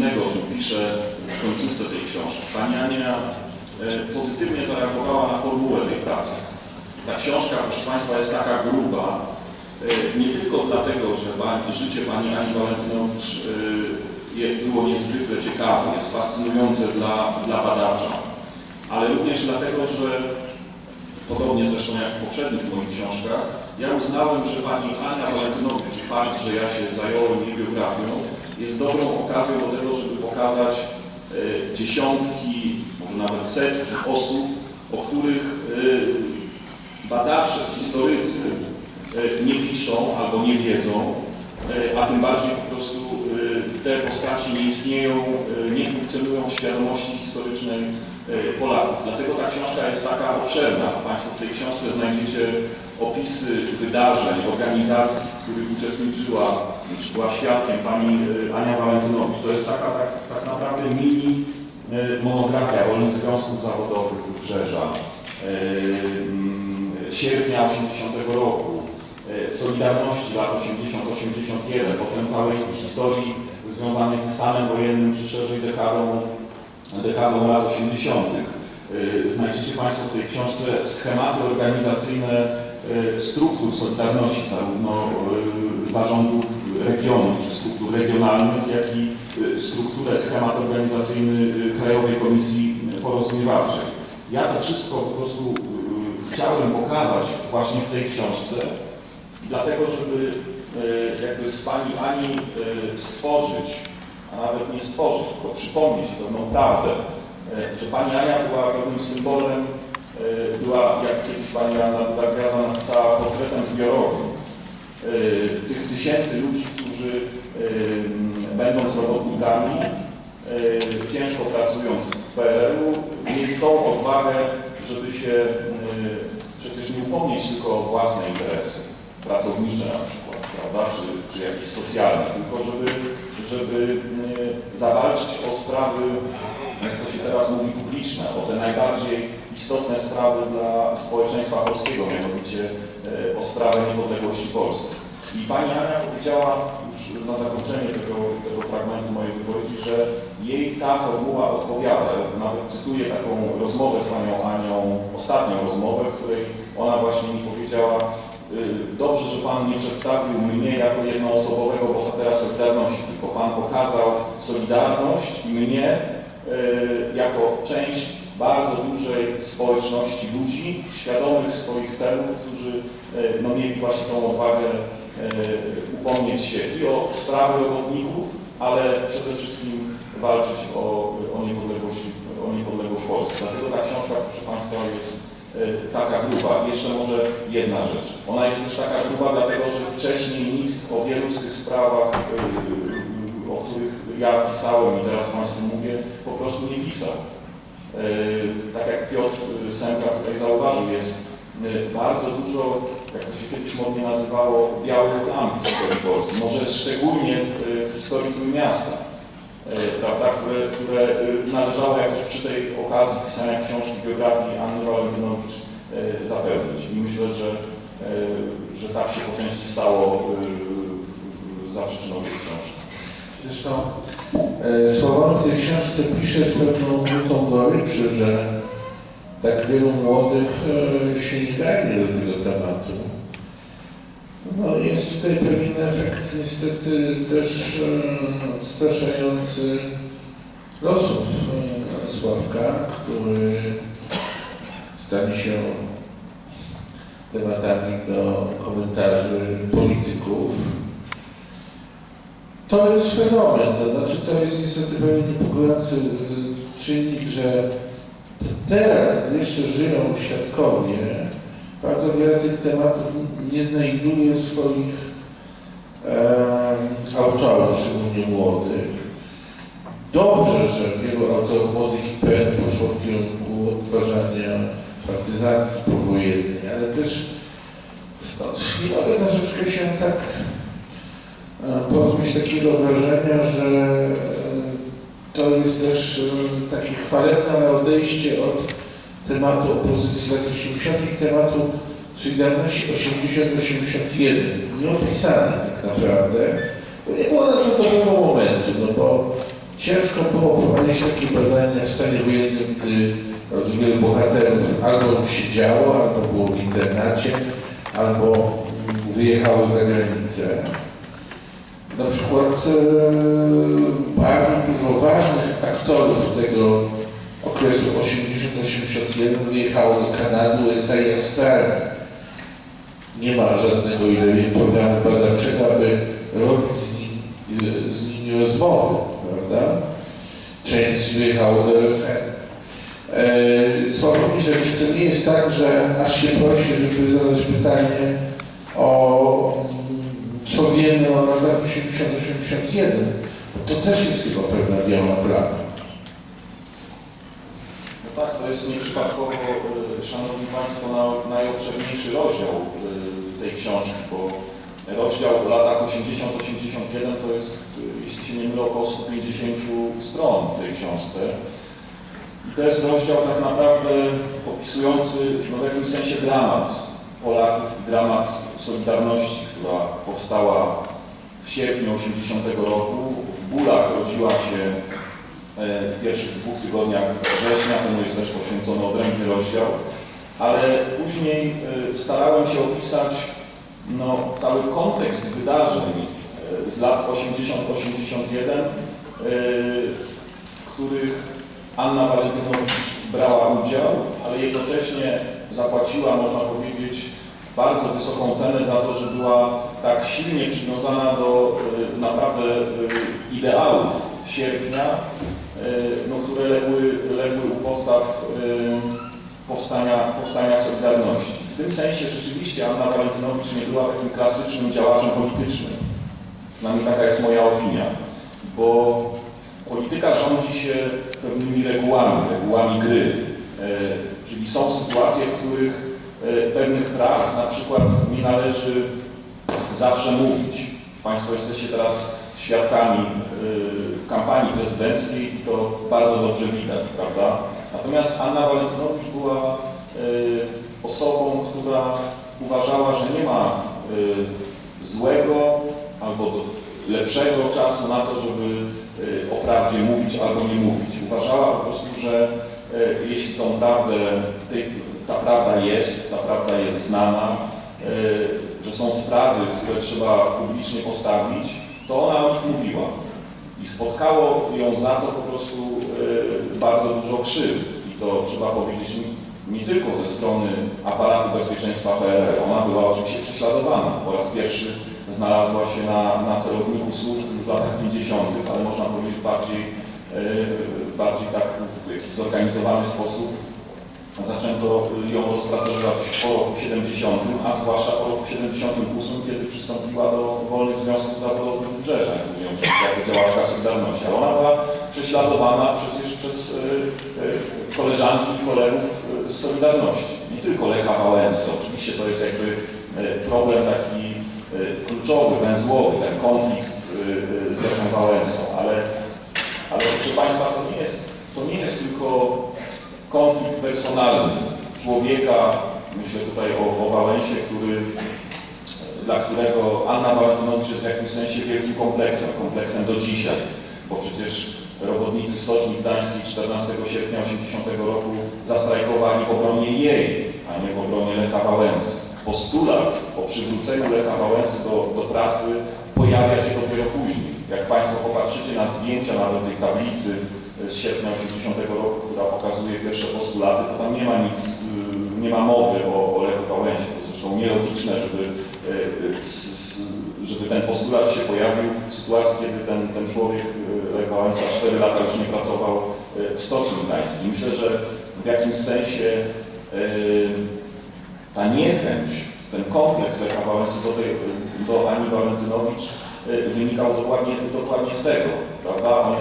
innego, o czym piszę w końcówce tej książki. Pani Ania e, pozytywnie zareagowała na formułę tej pracy. Ta książka, proszę Państwa, jest taka gruba, e, nie tylko dlatego, że życie Pani Ani Walentynowicz e, było niezwykle ciekawe, jest fascynujące dla, dla badacza, ale również dlatego, że podobnie zresztą jak w poprzednich moich książkach, ja uznałem, że pani Ania Walentynowicz, fakt, że ja się zająłem jej biografią, jest dobrą okazją do tego, żeby pokazać e, dziesiątki, może nawet setki osób, o których e, badacze, historycy e, nie piszą albo nie wiedzą, a tym bardziej po prostu te postaci nie istnieją, nie funkcjonują w świadomości historycznej Polaków. Dlatego ta książka jest taka obszerna. Państwo w tej książce znajdziecie opisy wydarzeń, organizacji, w których uczestniczyła, czy była świadkiem pani e, Ania Walentynowicz. To jest taka tak, tak naprawdę mini e, monografia Wolnych Związków Zawodowych Wybrzeża, e, mm, sierpnia 80 roku, Solidarności lat 80-81, potem całej historii związanej ze stanem wojennym, czy szerzej dekadą, dekadą lat 80. E, Znajdziecie Państwo w tej książce schematy organizacyjne struktur Solidarności, zarówno e, zarządów regionu, czy struktur regionalnych, jak i e, strukturę, schemat organizacyjny e, Krajowej Komisji Porozumiewawczej. Ja to wszystko po prostu e, chciałem pokazać właśnie w tej książce, dlatego żeby e, jakby z Pani Ani e, stworzyć, a nawet nie stworzyć, tylko przypomnieć pewną prawdę, e, że Pani Ania była pewnym symbolem, e, była, jak kiedyś Pani Anna Gwiazda napisała, portretem zbiorowym e, tych tysięcy ludzi, którzy e, będąc robotnikami, e, ciężko pracując w PRL-u, mieli tą odwagę, żeby się e, przecież nie upomnieć tylko o własne interesy pracownicze na przykład, prawda, czy, czy jakieś socjalne, tylko żeby, żeby e, zawalczyć o sprawy, jak to się teraz mówi, publiczne, o te najbardziej istotne sprawy dla społeczeństwa polskiego, mianowicie e, o sprawę niepodległości Polski. I Pani Ania powiedziała już na zakończenie tego, tego fragmentu mojej wypowiedzi, że jej ta formuła odpowiada. Nawet cytuję taką rozmowę z Panią Anią, ostatnią rozmowę, w której ona właśnie mi powiedziała, y, dobrze, że Pan nie przedstawił mnie jako jednoosobowego bohatera Solidarności, tylko Pan pokazał Solidarność i mnie y, jako część bardzo dużej społeczności ludzi, świadomych swoich celów, którzy y, no, mieli właśnie tą odwagę y, upomnieć się i o sprawy robotników, ale przede wszystkim walczyć o, o, niepodległość, o niepodległość Polski. Dlatego ta książka, proszę Państwa, jest y, taka gruba. Jeszcze może jedna rzecz. Ona jest też taka gruba, dlatego że wcześniej nikt o wielu z tych sprawach, o których ja pisałem i teraz Państwu mówię, po prostu nie pisał. Y, Tak jak Piotr y, Sęka tutaj zauważył, jest y, bardzo dużo, jak to się kiedyś modnie nazywało, białych plam w historii Polski. Może szczególnie w, w historii Trójmiasta, prawda, które, które należało jakoś przy tej okazji pisania książki biografii Anny Walentynowicz zapełnić. I myślę, że, że tak się po części stało za przyczyną tej książki. Zresztą e, w tej książce pisze z pewną nutą goryczy, że tak wielu młodych e, się nie garnie do tego tematu. No jest tutaj pewien efekt niestety też e, odstraszający losów e, Sławka, który stanie się tematami do komentarzy polityków. To jest fenomen, to znaczy to jest niestety pewien niepokojący y, czynnik, że teraz, gdy jeszcze żyją świadkowie, bardzo wiele tych tematów nie znajduje swoich em, autorów, szczególnie młodych. Dobrze, że wielu autorów młodych IPN poszło w kierunku odtwarzania partyzantki powojennej, ale też no, nie mogę troszeczkę się tak e, pozbyć takiego wrażenia, że e, to jest też e, takie chwalebne ale odejście od tematu opozycji lat 80., tematu Solidarności 80-81, nieopisany tak naprawdę, bo nie było na to dobrego momentu, no bo ciężko było prowadzić takie badania w stanie wojennym, gdy bardzo wielu bohaterów albo siedziało, albo było w internacie, albo wyjechało za granicę. Na przykład e, bardzo dużo ważnych aktorów tego okresu 80-81 wyjechało do Kanady, USA i Australii. Nie ma żadnego, ile wiem, programu badawczego, aby robić z, nim, z nimi rozmowy, prawda? Część wyjechało do RFN. E, Sławomir, czy to nie jest tak, że aż się prosi, żeby zadać pytanie o wiemy o latach 80-81, to też jest chyba pewna biała plama. No tak, to jest nieprzypadkowo, y, Szanowni Państwo, na, najobszerniejszy rozdział y, tej książki, bo rozdział w latach 80-81 to jest, y, jeśli się nie mylę, około 150 stron w tej książce. I to jest rozdział tak naprawdę opisujący no, w jakimś sensie dramat Polaków dramat Solidarności, która powstała w sierpniu 80 roku. W bólach rodziła się e, w pierwszych dwóch tygodniach września, temu jest też poświęcony odrębny rozdział, ale później e, starałem się opisać no, cały kontekst wydarzeń e, z lat 80-81, e, w których Anna Walentynowicz brała udział, ale jednocześnie zapłaciła, można powiedzieć, bardzo wysoką cenę za to, że była tak silnie przywiązana do e, naprawdę e, ideałów sierpnia, e, no, które legły, legły u podstaw powstania, powstania Solidarności. W tym sensie rzeczywiście Anna Walentynowicz nie była takim klasycznym działaczem politycznym. Przynajmniej taka jest moja opinia, bo polityka rządzi się pewnymi regułami, regułami gry. Czyli są sytuacje, w których pewnych praw na przykład nie należy zawsze mówić. Państwo jesteście teraz świadkami e, kampanii prezydenckiej i to bardzo dobrze widać, prawda? Natomiast Anna Walentynowicz była e, osobą, która uważała, że nie ma e, złego albo lepszego czasu na to, żeby e, o prawdzie mówić albo nie mówić. Uważała po prostu, że e, jeśli tą prawdę, tej, ta prawda jest, ta prawda jest znana, e, że są sprawy, które trzeba publicznie postawić, to ona o nich mówiła. I spotkało ją za to po prostu e, bardzo dużo krzywd. I to trzeba powiedzieć nie, tylko ze strony aparatu bezpieczeństwa PRL. Ona była oczywiście prześladowana. Po raz pierwszy znalazła się na, na celowniku służb w latach 50., ale można powiedzieć bardziej, e, bardziej tak w jakiś zorganizowany sposób. Zaczęto ją rozpracowywać po roku 70, a zwłaszcza po roku 78, kiedy przystąpiła do wolnych związków zawodowych Wybrzeża, jako działaczka Solidarności. Ona była prześladowana przecież przez e, e, koleżanki i kolegów e, z Solidarności. Nie tylko Lecha Wałęsy. Oczywiście to jest jakby problem taki kluczowy, węzłowy, ten konflikt z Lechem Wałęsą, ale, ale proszę Państwa, to nie jest, to nie jest tylko konflikt personalny człowieka, myślę tutaj o, o Wałęsie, który, dla którego Anna Walentynowicz jest w jakimś sensie wielkim kompleksem, kompleksem do dzisiaj, bo przecież robotnicy Stoczni Gdańskiej 14 sierpnia 80 roku zastrajkowali w obronie jej, a nie w obronie Lecha Wałęsy. Postulat o przywróceniu Lecha Wałęsy do, do pracy pojawia się dopiero później. Jak Państwo popatrzycie na zdjęcia nawet tej tablicy z sierpnia 80 roku, która pokazuje pierwsze postulaty, to tam nie ma nic, y, nie ma mowy o, o Lechu Wałęsie. To zresztą nielogiczne, żeby, y, s- żeby ten postulat się pojawił w sytuacji, kiedy ten, ten człowiek, y, Lech Wałęsa, 4 lata już nie pracował y, w Stoczni Gdańskiej. Myślę, że w jakimś sensie y, ta niechęć, ten kompleks Lecha Wałęsy do, tej, do Ani Walentynowicz y, wynikał dokładnie, dokładnie z tego, prawda?